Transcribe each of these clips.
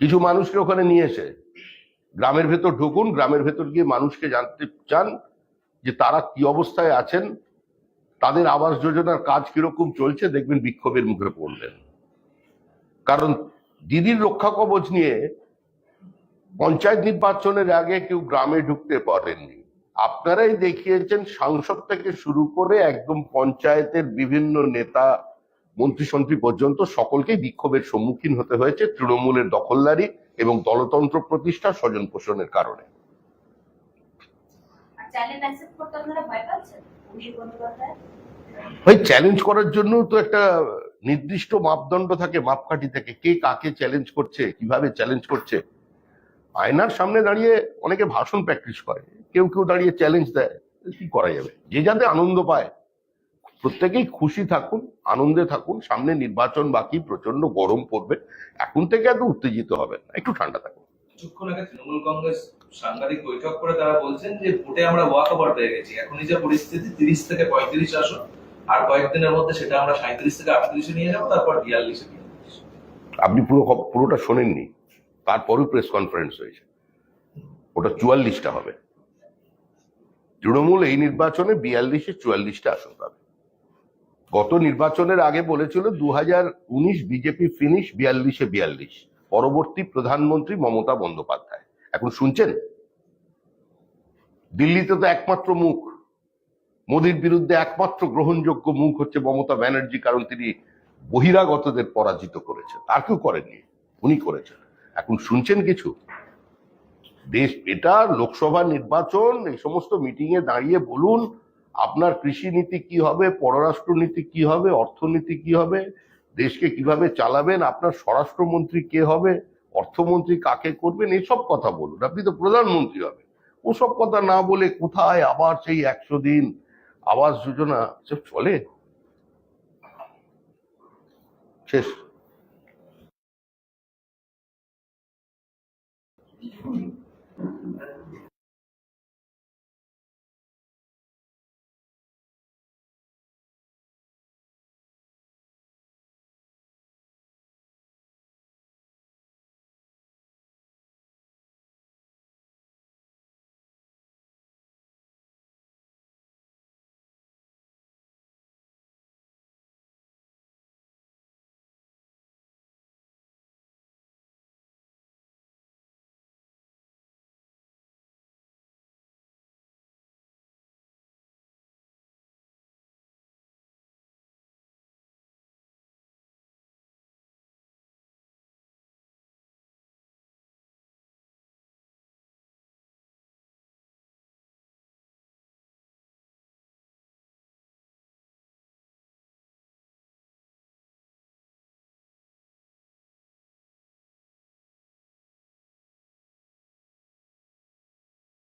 কিছু মানুষকে ওখানে নিয়ে এসে, গ্রামের ভেতর ঢুকুন, গ্রামের ভেতর গিয়ে মানুষকে জানতে চান যে তারা কি অবস্থায় আছেন, তাদের আবাস যোজনার কাজ কীরকম চলছে, দেখবেন বিক্ষোভের মুখে পড়লেন। কারণ দিদির রক্ষা কবচ নিয়ে পঞ্চায়েত নির্বাচনের আগে কেউ গ্রামে ঢুকতে পারেননি। আপনারাই দেখিয়েছেন, সাংসদ থেকে শুরু করে একদম পঞ্চায়েতের বিভিন্ন নেতা মন্ত্রীসন্ত্রী পর্যন্ত সকলকেই বিক্ষোভের সম্মুখীন হতে হয়েছে তৃণমূলের দখলদারি এবং দলতন্ত্র প্রতিষ্ঠা স্বজন পোষণের কারণে। ওই চ্যালেঞ্জ করার জন্য তো একটা নির্দিষ্ট মাপদণ্ড থাকে মাপকাঠি থাকে। কে কাকে চ্যালেঞ্জ করছে কীভাবে চ্যালেঞ্জ করছে? আয়নার সামনে দাঁড়িয়ে অনেকে ভাষণ প্র্যাকটিস করে। কেউ কেউ দাঁড়িয়ে চ্যালেঞ্জ দেয়। কি করা যাবে? যে যাতে আনন্দ পায়। প্রত্যেকেই খুশি থাকুন আনন্দে থাকুন সামনে নির্বাচন বাকি প্রচণ্ড গরম পড়বে। এখন থেকে এত উত্তেজিত হবে না একটু ঠান্ডা থাকুন। কিছুক্ষণ আগে তৃণমূল কংগ্রেস সাংবাদিক বৈঠক করে তারা বলছেন যে ভোটে আমরা ওয়াক ওভার পেয়ে গেছি। এখনই যে পরিস্থিতি তিরিশ থেকে পঁয়ত্রিশ আসন আর কয়েকদিনের মধ্যে সেটা আমরা সাঁত্রিশ থেকে আটত্রিশে নিয়ে যাব তারপর বিয়াল্লিশে আপনি পুরো পুরোটা শোনেননি তারপরও প্রেস কনফারেন্স হয়েছে। ওটা চুয়াল্লিশটা হবে। তৃণমূল এই নির্বাচনে বিয়াল্লিশে চুয়াল্লিশটা আসন পাবে। গত নির্বাচনের আগে বলেছিল দু হাজার উনিশ বিজেপি ফিনিশ বিয়াল্লিশে বিয়াল্লিশ। পরবর্তী প্রধানমন্ত্রী মমতা বন্দ্যোপাধ্যায়। এখন শুনছেন? দিল্লিতে তো একমাত্র মুখ। মোদির বিরুদ্ধে একমাত্র গ্রহণযোগ্য মুখ হচ্ছে মমতা ব্যানার্জি, কারণ তিনি বহিরাগতদের পরাজিত করেছেন। আর কেউ করেননি, উনি করেছেন। এখন শুনছেন কিছু? দেশ এটা লোকসভা নির্বাচন, এই সমস্ত মিটিং এ দাঁড়িয়ে বলুন আপনার কৃষি নীতি কি হবে পররাষ্ট্র নীতি কি হবে, অর্থনীতি কি হবে, দেশকে কীভাবে চালাবেন, আপনার স্বরাষ্ট্রমন্ত্রী কে হবে, অর্থমন্ত্রী কাকে করবেন, এসব কথা বলুন। আপনি তো প্রধানমন্ত্রী হবেন। ওসব কথা না বলে কোথায় আবার সেই একশো দিন আবাস যোজনা? সব চলে। শেষ।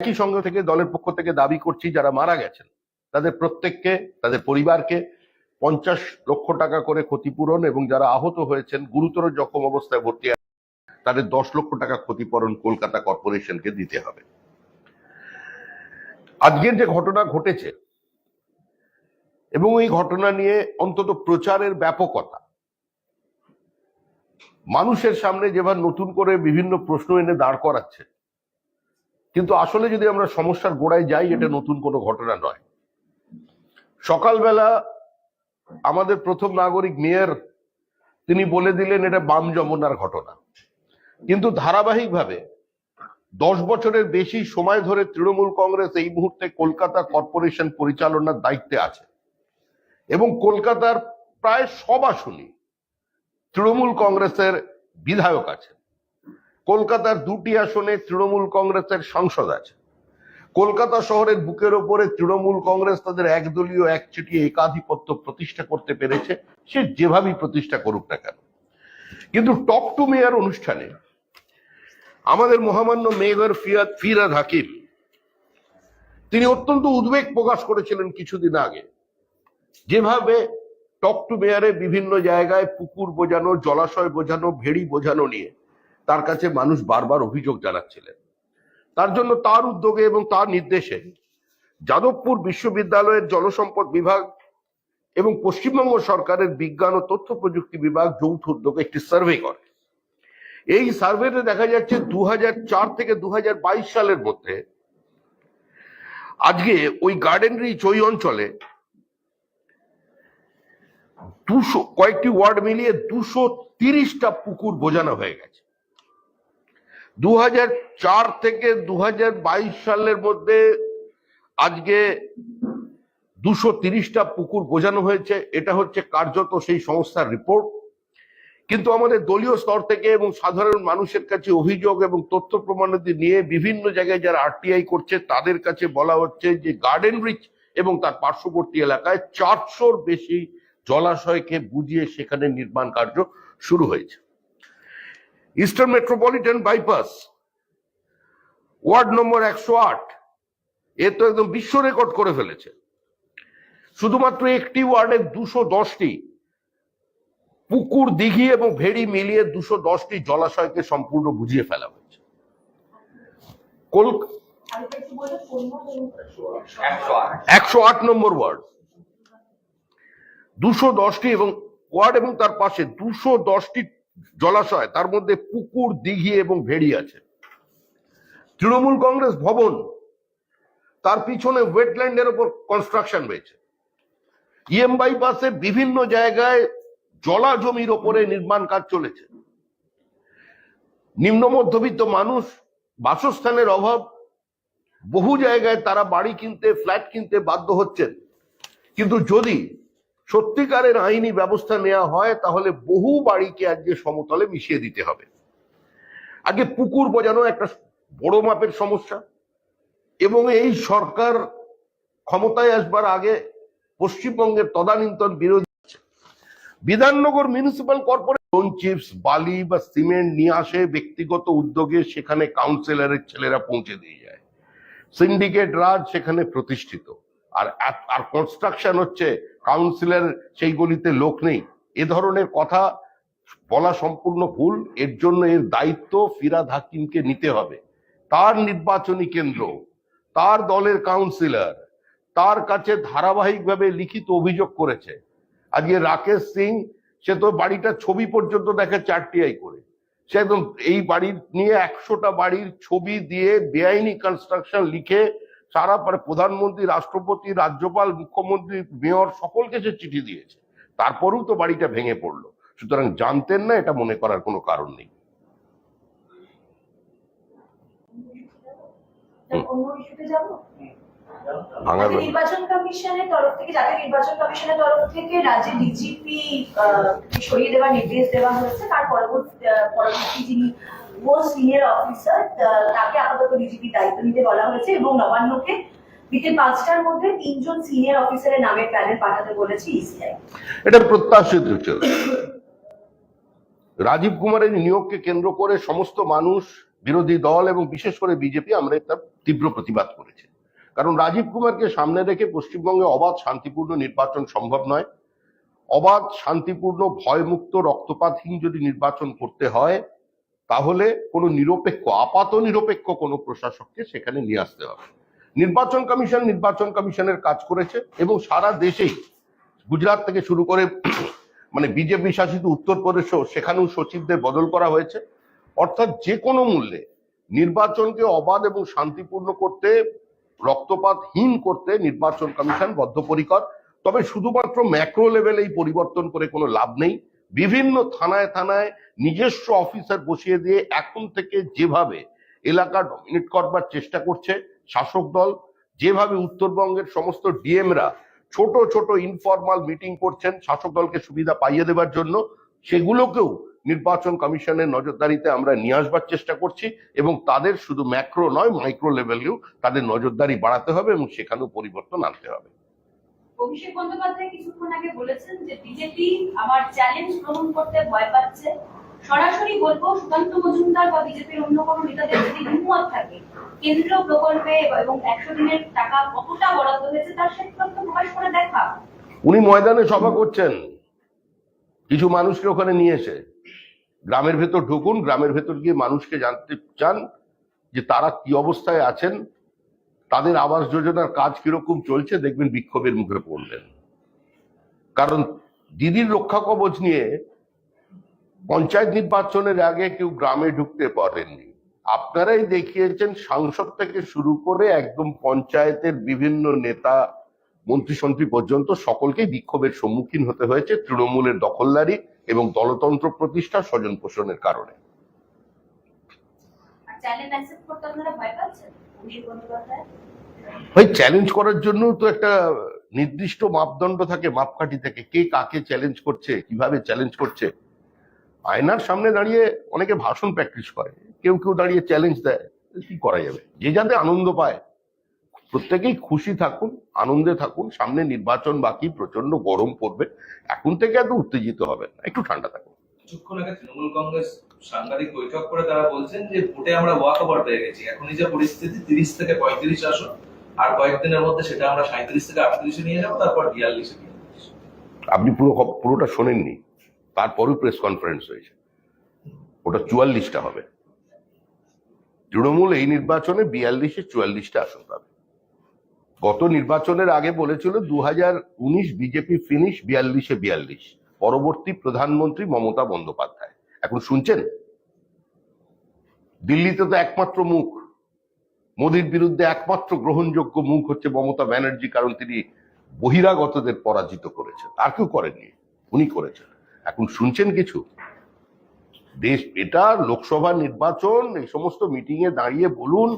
একই সঙ্গে থেকে দলের পক্ষ থেকে দাবি করছি যারা মারা গেছেন। তাদের প্রত্যেককে, তাদের পরিবারকে পঞ্চাশ লক্ষ টাকা করে ক্ষতিপূরণ এবং যারা আহত হয়েছেন, গুরুতর জখম অবস্থায় ভর্তি তাদের দশ লক্ষ টাকা ক্ষতিপূরণ কলকাতা কর্পোরেশনকে দিতে হবে। আজকের যে ঘটনা ঘটেছে এবং এই ঘটনা নিয়ে অন্তত প্রচারের ব্যাপকতা, মানুষের সামনে যেভাবে নতুন করে বিভিন্ন প্রশ্ন এনে দাঁড় করাচ্ছে কিন্তু আসলে যদি আমরা সমস্যার গোড়ায় যাই এটা নতুন কোনো ঘটনা নয়। সকালবেলা আমাদের প্রথম নাগরিক মেয়র তিনি বলে দিলেন এটা বাম যমুনার ঘটনা। কিন্তু ধারাবাহিকভাবে দশ বছরের বেশি সময় ধরে তৃণমূল কংগ্রেস এই মুহূর্তে কলকাতা কর্পোরেশন পরিচালনার দায়িত্বে আছে। এবং কলকাতার প্রায় সব আসনই তৃণমূল কংগ্রেসের বিধায়ক আছে কলকাতার দুটি আসনে তৃণমূল কংগ্রেসের সাংসদ আছে। কলকাতা শহরের বুকের ওপরে তৃণমূল কংগ্রেস তাদের একদলীয় একচেটি একাধিপত্য প্রতিষ্ঠা করতে পেরেছে। সে যেভাবেই প্রতিষ্ঠা করুক না কেন। কিন্তু টক টু মেয়ার অনুষ্ঠানে আমাদের মহামান্য মেয়র ফিয়াদ ফিরাদ হাকিম, তিনি অত্যন্ত উদ্বেগ প্রকাশ করেছিলেন কিছুদিন আগে। যেভাবে টক টু মেয়ারে বিভিন্ন জায়গায় পুকুর বোঝানো, জলাশয় বোঝানো, ভেড়ি বোঝানো নিয়ে তার কাছে মানুষ বারবার অভিযোগ জানাচ্ছিলেন। তার জন্য তার উদ্যোগে এবং তার নির্দেশে যাদবপুর বিশ্ববিদ্যালয়ের জলসম্পদ বিভাগ এবং পশ্চিমবঙ্গ সরকারের বিজ্ঞান ও তথ্য প্রযুক্তি বিভাগ যৌথ উদ্যোগে একটি সার্ভে করে। এই সার্ভেতে দেখা যাচ্ছে দু হাজার চার থেকে দু হাজার বাইশ সালের মধ্যে আজকে ওই গার্ডেন রিচ ওই অঞ্চলে দুশো, কয়েকটি ওয়ার্ড মিলিয়ে দুশো তিরিশটা পুকুর বোঝানো হয়ে গেছে। দু থেকে দু হাজার বাইশ সালের মধ্যে আজকে দুশো তিরিশটা পুকুর বোঝানো হয়েছে। এটা হচ্ছে কার্যত সেই সংস্থার রিপোর্ট। কিন্তু আমাদের দলীয় স্তর থেকে এবং সাধারণ মানুষের কাছে অভিযোগ এবং তথ্য প্রমাণাদি নিয়ে বিভিন্ন জায়গায় যারা আরটিআই করছে, তাদের কাছে বলা হচ্ছে যে গার্ডেন রিচ এবং তার পার্শ্ববর্তী এলাকায় চারশোর বেশি জলাশয়কে বুঝিয়ে সেখানে নির্মাণ কার্য শুরু হয়েছে। Eastern Metropolitan Bypass ward number একশো আট, এ তো একদম বিশ্ব রেকর্ড করে ফেলেছে। শুধুমাত্র একটি ওয়ার্ডে দুশো দশটি পুকুর দিঘি এবং ভেড়ি মিলিয়ে দুশো দশটি জলাশয়কে সম্পূর্ণ বুঝিয়ে ফেলা হয়েছে। একশো আট নম্বর ওয়ার্ড। দুশো দশটি এবং ওয়ার্ড এবং তার পাশে দুশো দশটি জলাশয়, তার মধ্যে পুকুর, দিঘি এবং ভেড়ি আছে। তৃণমূল কংগ্রেস ভবন, তার পিছনে ওয়েটল্যান্ডের ওপর কনস্ট্রাকশন রয়েছে। ইএম বাইপাসে বিভিন্ন জায়গায় জলা জমির ওপরে নির্মাণ কাজ চলেছে। নিম্ন মধ্যবিত্ত মানুষ, বাসস্থানের অভাব, বহু জায়গায় তারা বাড়ি কিনতে ফ্ল্যাট কিনতে বাধ্য হচ্ছেন। কিন্তু যদি সত্যিকারের আইনি ব্যবস্থা নেওয়া হয়, তাহলে বহু বাড়িকে আজকে সমতলে মিশিয়ে দিতে হবে। আগে পুকুর বোঝানো একটা বড় মাপের সমস্যা, এবং এই সরকার ক্ষমতায় আসবার আগে পশ্চিমবঙ্গের তদানীন্তন বিরোধী বিধাননগর মিউনিসিপাল কর্পোরেশন চিপস বালি বা সিমেন্ট নিয়ে আসে, ব্যক্তিগত উদ্যোগে সেখানে কাউন্সিলরের ছেলেরা পৌঁছে দিয়ে যায়। সিন্ডিকেট রাজ সেখানে প্রতিষ্ঠিত। আর আর কনস্ট্রাকশন হচ্ছে কাউন্সিলর সেই গলিতে লোক নেই। এ ধরনের কথা বলা সম্পূর্ণ ভুল। এর জন্য এর দায়িত্ব ফিরাদ হাকিমকে নিতে হবে। তার নির্বাচনী কেন্দ্র, তার দলের কাউন্সিলর, তার কাছে ধারাবাহিকভাবে লিখিত অভিযোগ করেছে। আজকে রাকেশ সিং, সে তো বাড়িটার ছবি পর্যন্ত দেখে চারটিআই করে। সে একদম এই বাড়ির নিয়ে একশোটা বাড়ির ছবি দিয়ে বেআইনি কনস্ট্রাকশন লিখে সারা পরে প্রধানমন্ত্রী রাষ্ট্রপতি রাজ্যপাল মুখ্যমন্ত্রী মেয়র সকলকে সে চিঠি দিয়েছে। তারপরেও তো বাড়িটা ভেঙে পড়ল। সুতরাং জানতেন না এটা মনে করার কোনো কারণ নেই। অন্য ইস্যুতে যাব? ভাঙা আজকে নির্বাচন কমিশনের তরফ থেকে নির্বাচন কমিশনের তরফ থেকে রাজ্যের ডিজিপি সরিয়ে দেওয়ার নির্দেশ দেওয়া হয়েছে। তার পরবর্তী পরবর্তী যিনি সিনিয়র অফিসার তাকে আপাতত দায়িত্ব নিতে বলা হয়েছে এবং নবান্নকে বিকেল পাঁচটার মধ্যে তিনজন সিনিয়র অফিসারের নামের প্যানেল পাঠাতে বলেছে E ইসিআই এটা প্রত্যাশিত ছিল রাজীব কুমারের নিয়োগকে কেন্দ্র করে সমস্ত মানুষ, বিরোধী দল এবং বিশেষ করে বিজেপি আমরা তার তীব্র প্রতিবাদ করেছি। কারণ রাজীব কুমারকে সামনে রেখে পশ্চিমবঙ্গে অবাধ শান্তিপূর্ণ নির্বাচন সম্ভব নয়। অবাধ শান্তিপূর্ণ ভয়মুক্ত রক্তপাতহীন যদি নির্বাচন করতে হয় তাহলে কোনো নিরপেক্ষ, আপাত নিরপেক্ষ কোনো প্রশাসককে সেখানে নিয়ে আসতে হবে। নির্বাচন কমিশন নির্বাচন কমিশনের কাজ করেছে এবং সারা দেশেই গুজরাট থেকে শুরু করে মানে বিজেপি শাসিত উত্তরপ্রদেশও সেখানেও সচিবদের বদল করা হয়েছে। অর্থাৎ যে কোনো মূল্যে নির্বাচনকে অবাধ এবং শান্তিপূর্ণ করতে, রক্তপাতহীন করতে নির্বাচন কমিশন বদ্ধপরিকর। তবে শুধুমাত্র ম্যাক্রো লেভেলে এই পরিবর্তন করে কোনো লাভ নেই। বিভিন্ন থানায় থানায় নিজস্ব অফিসার বসিয়ে দিয়ে এখন থেকে যেভাবে এলাকা ডমিনেট করবার চেষ্টা করছে শাসক দল, যেভাবে উত্তরবঙ্গের সমস্ত ডিএমরা ছোট ছোট ইনফরমাল মিটিং করছেন শাসক দলকে সুবিধা পাইয়ে দেবার জন্য, সেগুলোকেও নির্বাচন কমিশনের নজরদারিতে আমরা নিয়ে আসবার চেষ্টা করছি এবং তাদের শুধু ম্যাক্রো নয় মাইক্রো লেভেলেও তাদের নজরদারি বাড়াতে হবে এবং সেখানেও পরিবর্তন আনতে হবে। অভিষেক বন্দ্যোপাধ্যায় কিছুক্ষণ আগে বলেছেন যে বিজেপি আমার চ্যালেঞ্জ গ্রহণ করতে ভয় পাচ্ছে। সরাসরি বলব, সুকান্ত মজুমদার বা বিজেপির অন্য কোনো নেতাদের যদি হিম্মত থাকে, কেন্দ্রীয় প্রকল্পে এবং একশো দিনের টাকা কতটা বরাদ্দ হয়েছে তার সে তথ্য প্রকাশ করে দেখা। উনি ময়দানে সভা করছেন। কিছু মানুষকে ওখানে নিয়ে এসে। গ্রামের ভেতর ঢুকুন, গ্রামের ভেতর গিয়ে মানুষকে জানতে চান যে তারা কি অবস্থায় আছেন। তাদের আবাস যোজনার কাজ কীরকম চলছে দেখবেন বিক্ষোভের মুখে পড়লেন। কারণ দিদির রক্ষা কবচ নিয়ে পঞ্চায়েত নির্বাচনের আগে কেউ গ্রামে ঢুকতে পারেননি। আপনারাই দেখিয়েছেন সাংসদ থেকে শুরু করে একদম পঞ্চায়েতের বিভিন্ন নেতা, মন্ত্রী পর্যন্ত সকলকেই বিক্ষোভের সম্মুখীন হতে হয়েছে। তৃণমূলের দখলদারি এবং দলতন্ত্র প্রতিষ্ঠা স্বজন পোষণের কারণে। চ্যালেঞ্জ অ্যাকসেপ্ট করতে আপনারা ভয় পাচ্ছেন? অভিষেক বন্দ্যোপাধ্যায় ভাই চ্যালেঞ্জ করার জন্য তো একটা নির্দিষ্ট মাপদণ্ড থাকে মাপকাঠি থাকে। কে কাকে চ্যালেঞ্জ করছে কীভাবে চ্যালেঞ্জ করছে? আয়নার সামনে দাঁড়িয়ে অনেকে ভাষণ প্র্যাকটিস করে। কেউ কেউ দাঁড়িয়ে চ্যালেঞ্জ দেয়। কি করা যাবে? যে যাতে আনন্দ পায়। প্রত্যেকেই খুশি থাকুন আনন্দে থাকুন। সামনে নির্বাচন বাকি প্রচণ্ড গরম পড়বে। এখন থেকে এত উত্তেজিত হবে না। একটু ঠান্ডা থাকুন। তৃণমূল কংগ্রেস সাংবাদিক বৈঠক করে তারা বলছেন যে ভোটে আমরা ওয়াক ওভার পেয়ে গেছি। এখনই যে পরিস্থিতি, তিরিশ থেকে পঁয়ত্রিশ আসন, আর কয়েকদিনের মধ্যে সেটা আমরা সাঁত্রিশ থেকে আটত্রিশে নিয়ে যাব, তারপর বিয়াল্লিশে নিয়ে আপনি পুরো পুরোটা শোনেননি। তারপরেও প্রেস কনফারেন্স হয়েছে। ওটা চুয়াল্লিশটা হবে। তৃণমূল এই নির্বাচনে বিয়াল্লিশে চুয়াল্লিশটা আসন পাবে। গত নির্বাচনের আগে বলেছিল দু হাজার উনিশ বিজেপি ফিনিশ বিয়াল্লিশে বিয়াল্লিশ। পরবর্তী প্রধানমন্ত্রী মমতা বন্দ্যোপাধ্যায়। এখন শুনছেন? দিল্লিতে তো একমাত্র মুখ। মোদির বিরুদ্ধে একমাত্র গ্রহণযোগ্য মুখ হচ্ছে মমতা ব্যানার্জি, কারণ তিনি বহিরাগতদের পরাজিত করেছেন। আর কেউ করেননি, উনি করেছেন। এখন শুনছেন কিছু? দেশ, এটা লোকসভা নির্বাচন, এই সমস্ত মিটিং এ দাঁড়িয়ে বলুন,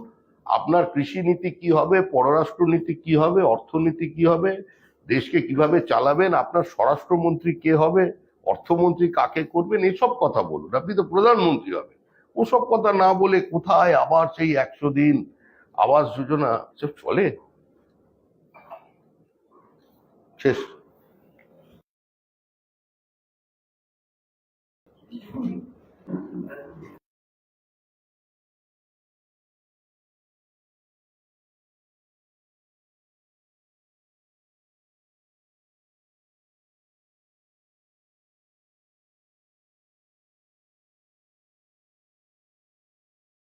আপনার কৃষি নীতি কি হবে, পররাষ্ট্র নীতি কি হবে, অর্থনীতি কি হবে, দেশকে কীভাবে চালাবেন, আপনার স্বরাষ্ট্রমন্ত্রী কে হবে অর্থমন্ত্রী কাকে করবেন, এসব কথা বলুন। আপনি তো প্রধানমন্ত্রী হবেন। ওসব কথা না বলে কোথায় আবার সেই একশো দিন আবাস যোজনা সব চলে? শেষ।